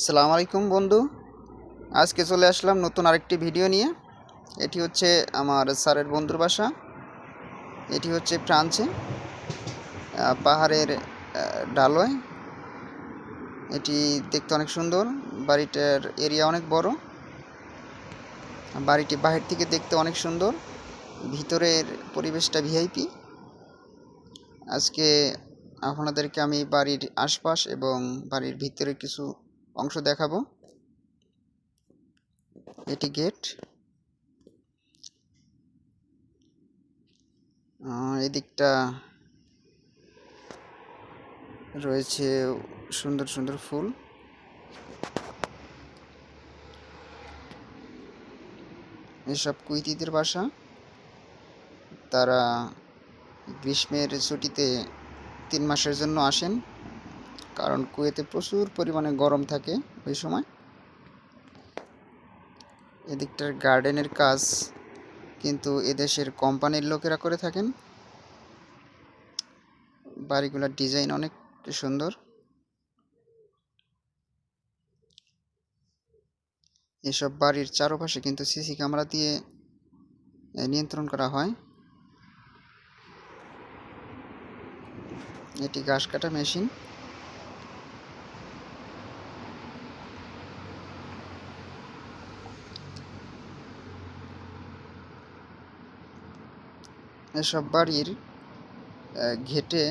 সালাম আলাইকুম বন্ধু। আজকে চলে আসলাম নতুন আরেকটি ভিডিও নিয়ে। এটি হচ্ছে আমার স্যারের বন্ধুর বাসা। এটি হচ্ছে ফ্রান্সে পাহাড়ের ডালয়। এটি দেখতে অনেক সুন্দর। বাড়িটার এরিয়া অনেক বড়। বাড়িটি বাহির থেকে দেখতে অনেক সুন্দর। ভিতরের পরিবেশটা ভিআইপি। আজকে আপনাদেরকে আমি বাড়ির আশপাশ এবং বাড়ির ভিতরে কিছু অংশ দেখাবো। এটি গেট এদিকটা রয়েছে সুন্দর সুন্দর ফুল। এসব কুইতিদের বাসা। তারা গ্রীষ্মের ছুটিতে তিন মাসের জন্য আসেন। কারণ কুয়েতে প্রচুর পরিমাণে গরম থাকে ওই সময়। এদিকটার গার্ডেনের কাজ কিন্তু এদেশের কোম্পানির লোকেরা করে থাকেন। বাড়িগুলোর ডিজাইন অনেক সুন্দর। এসব বাড়ির চারপাশে কিন্তু সিসি ক্যামেরা দিয়ে নিয়ন্ত্রণ করা হয়। এটি ঘাস কাটা মেশিন। এসব বাড়ির ঘেটে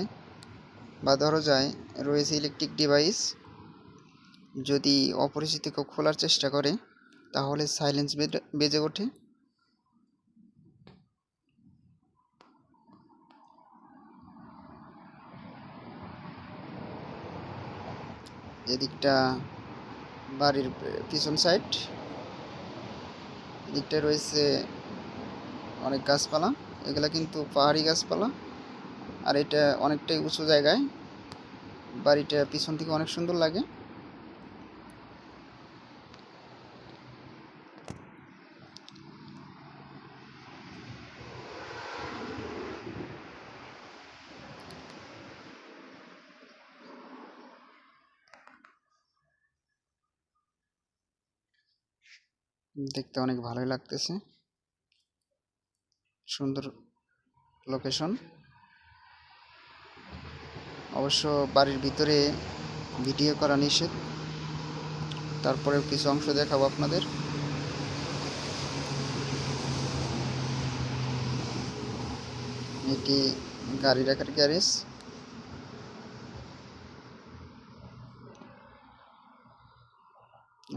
বা দরজায় রয়েছে ইলেকট্রিক ডিভাইস যদি অপরিচিত কেউ খোলার চেষ্টা করে, তাহলে সাইলেন্স বেজে ওঠে। এদিকটা বাড়ির পিছন সাইড এদিকটা রয়েছে অনেক গাছপালা। এগুলা কিন্তু পাহাড়ি গাছপালা। আর এটা অনেকটাই উঁচু জায়গায়। বাড়িটা পিছন থেকে অনেক সুন্দর লাগে। দেখতে অনেক ভালোই লাগতেছে। সুন্দর লোকেশন অবশ্য বাড়ির ভিতরে ভিডিও করা নিষেধ। তারপরেও কিছু অংশ দেখাবো আপনাদের। এটি গাড়ি রাখার গ্যারেজ।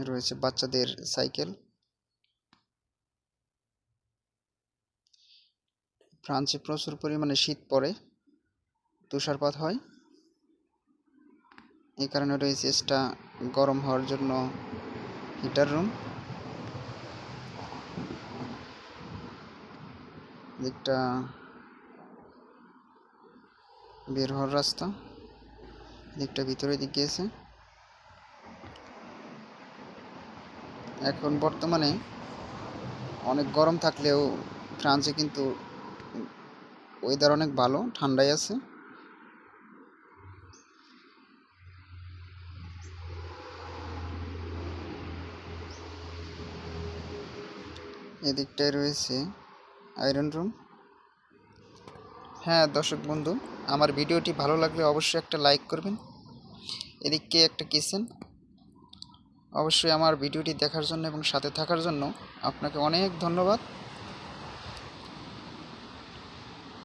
রয়েছে বাচ্চাদের সাইকেল। ফ্রান্সে প্রচুর পরিমাণে শীত পড়ে, তুষারপাত হয়। এই কারণে রয়েছে এক্সট্রা গরম হওয়ার জন্য হিটার রুম দিকটা বের হওয়ার রাস্তা। দিকটা ভিতরের দিক গিয়েছে। এখন বর্তমানে অনেক গরম থাকলেও ফ্রান্সে কিন্তু ওয়েদার অনেক ভালো, ঠান্ডাই আছে। এদিকটায় রয়েছে আয়রন রুম হ্যাঁ দর্শক বন্ধু, আমার ভিডিওটি ভালো লাগলে অবশ্যই একটা লাইক করবেন। এদিকে একটা কিচেন। অবশ্যই আমার ভিডিওটি দেখার জন্য এবং সাথে থাকার জন্য আপনাকে অনেক ধন্যবাদ।